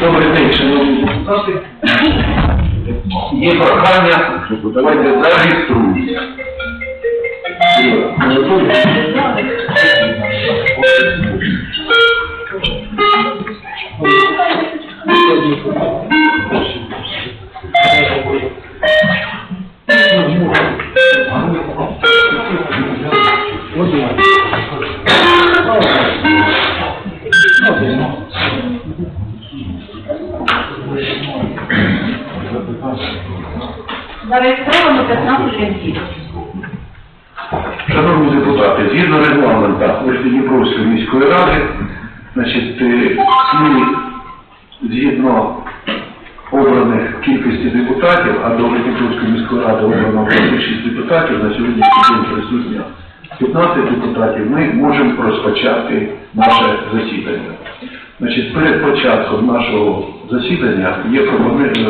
Добрий день, шановні депутати. Є прохання, давайте зареєструємося. Зареєстровано значить, е, згідно обраних кількості депутатів, а до Верхньодніпровської міської ради обрано 26 депутатів, на сьогоднішній день присутньо 15 депутатів, ми можемо розпочати наше засідання. Значить, перед початком нашого засідання є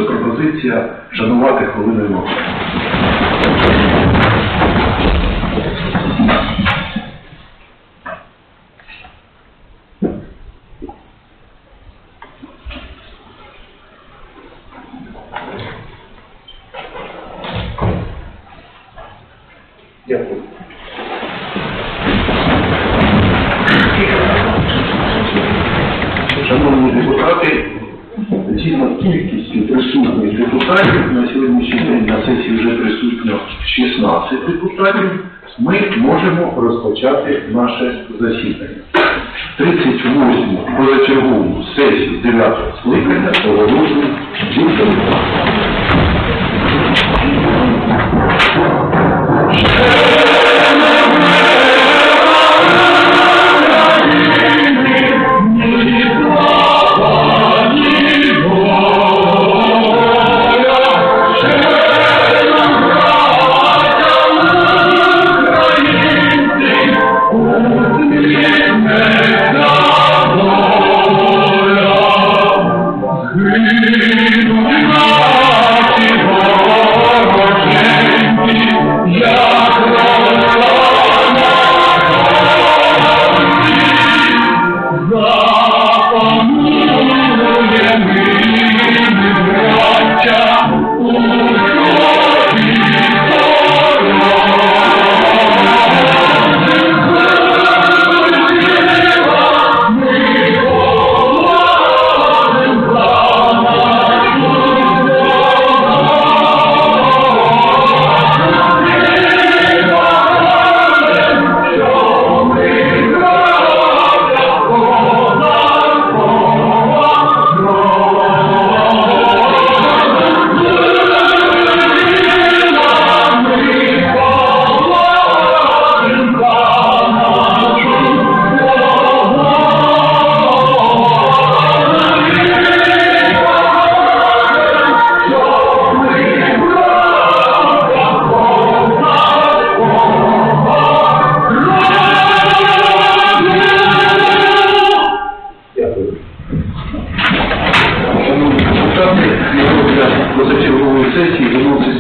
пропозиція шанувати хвилиною мовчання. Депутати, згідно кількістю присутніх депутатів, на сьогоднішній день на сесії вже присутньо 16 депутатів, ми можемо розпочати наше засідання. 38-му позачергову сесію 9 скликання оголошую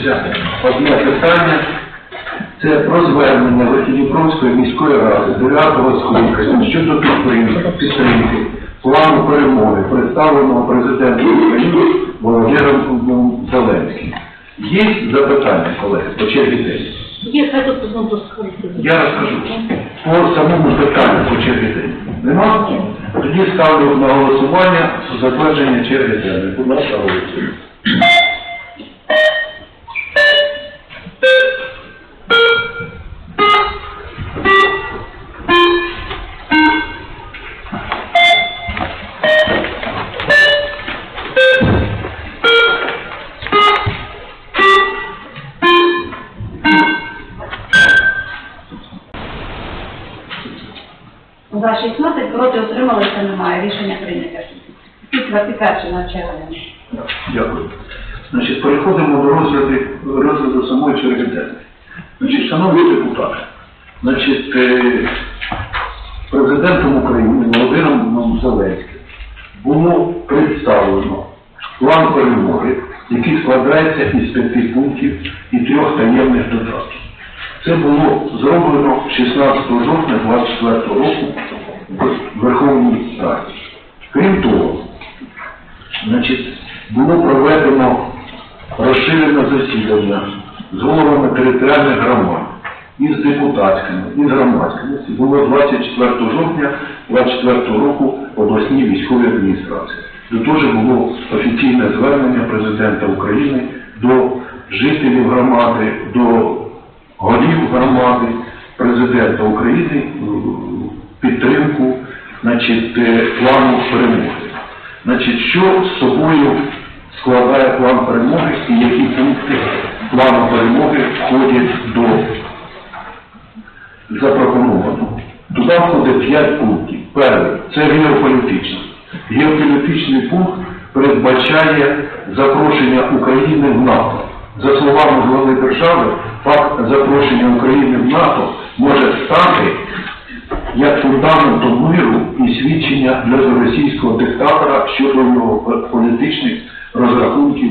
виноситься одне питання. Це про звернення Верхньодніпровської міської ради 9-го скликання щодо підтримки, плану перемоги, представленого президентом України Володимиром Зеленським. Є запитання, колеги, по черзі день? Є, хай тут доскорити. Я розкажу. По самому питанню по черзі день. Нема? Тоді ставлю на голосування затвердження черги денної. Будь ласка, голосуємо. Немає. Рішення прийнято. Після підтвердження черги. Дякую. Значить, переходимо до розгляду, розгляду самої черги. Значить, шановні депутати, значить, е, президентом України Володимиром Зеленським було представлено план перемоги, який складається із п'яти пунктів і трьох таємних додатків. Це було зроблено 16 жовтня 24 року в Верховній Раді. Крім того, Значить, було проведено розширене засідання з головами територіальних громад, із депутатськими, із громадськими. Було 24 жовтня 24 року обласній військовій адміністрації. До того ж було офіційне звернення президента України до жителів громади, до голів громади, президента України підтримку значить, е, плану перемоги. Значить, що з собою складає план перемоги і які пункти плану перемоги входять до запропонованого? Туди входить 5 пунктів. Перший це геополітичний. Геополітичний пункт передбачає запрошення України в НАТО. За словами глави держави, факт запрошення України в НАТО може стати як фундаментом миру і свідчення для російського диктатора щодо його політичних розрахунків,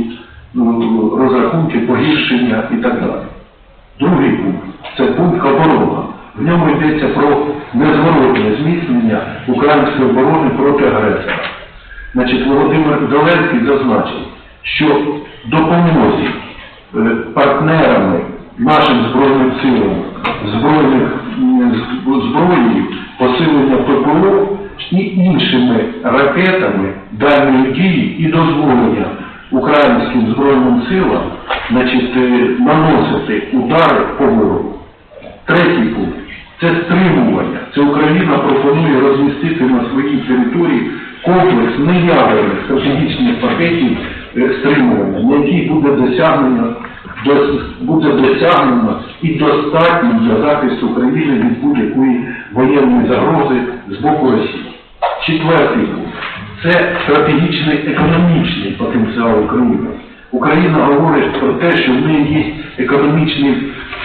ну, розрахунків погіршення і так далі. Другий пункт це пункт оборона. В ньому йдеться про незворотне зміцнення української оборони проти агресора. Значить, Володимир Зеленський зазначив, що допомозі е, партнерами нашим збройним силам збройних м, з- зброєю, посилення ППО і іншими ракетами дальньої дії і дозволення українським збройним силам значить, наносити удари по ворогу. Третій пункт це стримування. Це Україна пропонує розмістити на своїй території комплекс неядерних стратегічних пакетів е, стримування, на який буде досягнено дос- буде досягнено і достатньо для захисту країни від будь-якої воєнної загрози з боку Росії. Четвертий пункт це стратегічний економічний потенціал України. Україна говорить про те, що в неї є економічний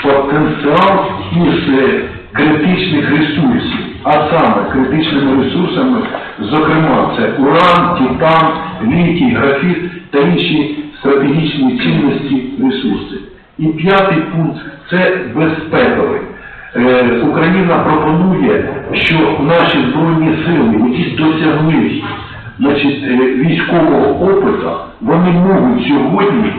потенціал із е, критичних ресурсів, а саме критичними ресурсами, зокрема, це уран, титан, літій, графіт та інші стратегічні цінності ресурси. І п'ятий пункт це безпековий. Е, Україна пропонує, що наші збройні сили, які досягли значить, е, військового опиту, вони можуть сьогодні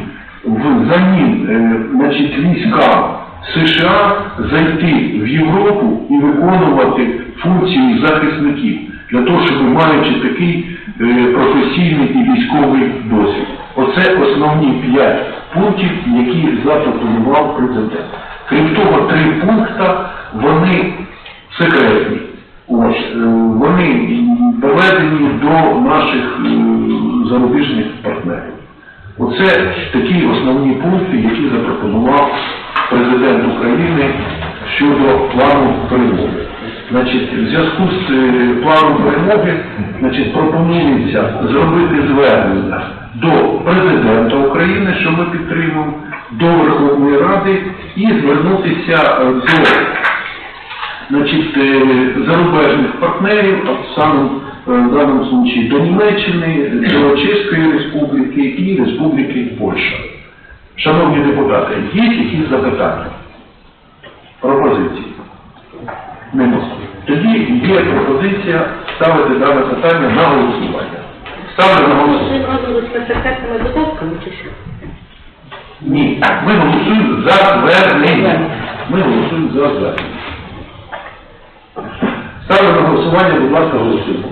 взамін е, значить, військам США зайти в Європу і виконувати функції захисників для того, щоб маючи такий професійний і військовий досвід. Оце основні п'ять пунктів, які запропонував президент. Крім того, три пункти, вони секретні. Ось, е, вони доведені до наших е, зарубіжних партнерів. Оце такі основні пункти, які запропонував президент України щодо плану перемоги. Значить, в зв'язку з е, планом перемоги значить, пропонується зробити звернення до президента України, що ми підтримуємо, до Верховної Ради і звернутися е, до значить, е, зарубежних партнерів, а саме в даному случаї до Німеччини, до Чеської Республіки і Республіки Польща. Шановні депутати, є якісь запитання? Пропозиції? Нема. Тоді є пропозиція ставити дане питання на голосування. Ставлю на голосування. Ні. Ми голосуємо за звернення. Ми голосуємо за звернення. Ставлю на голосування, будь ласка, голосуємо.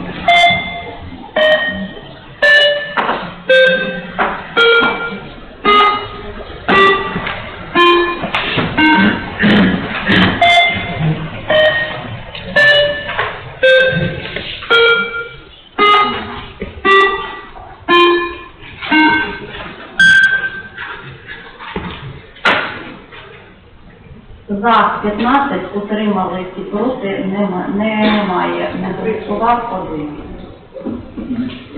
За 15 утримались і проти нема- немає. Не голосував один.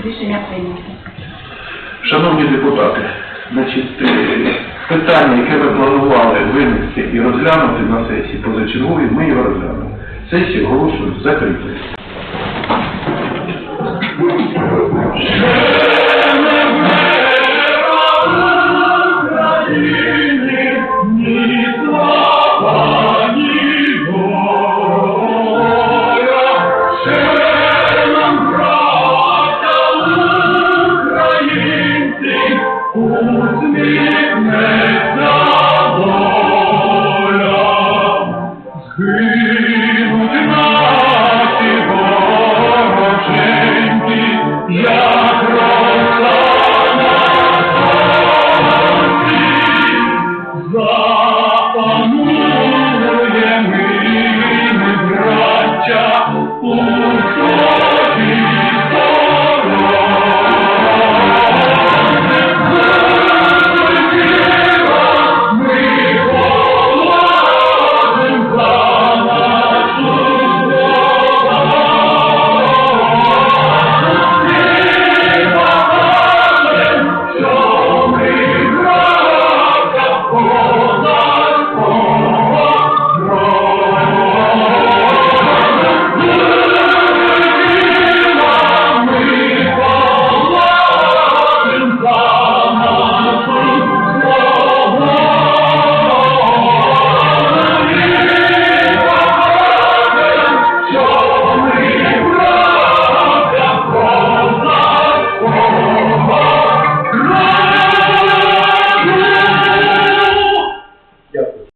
Рішення прийнято. Шановні депутати, значить, е, питання, яке ви планували винести і розглянути на сесії позачерговій, ми його розглянемо. Сесію оголошую закритою.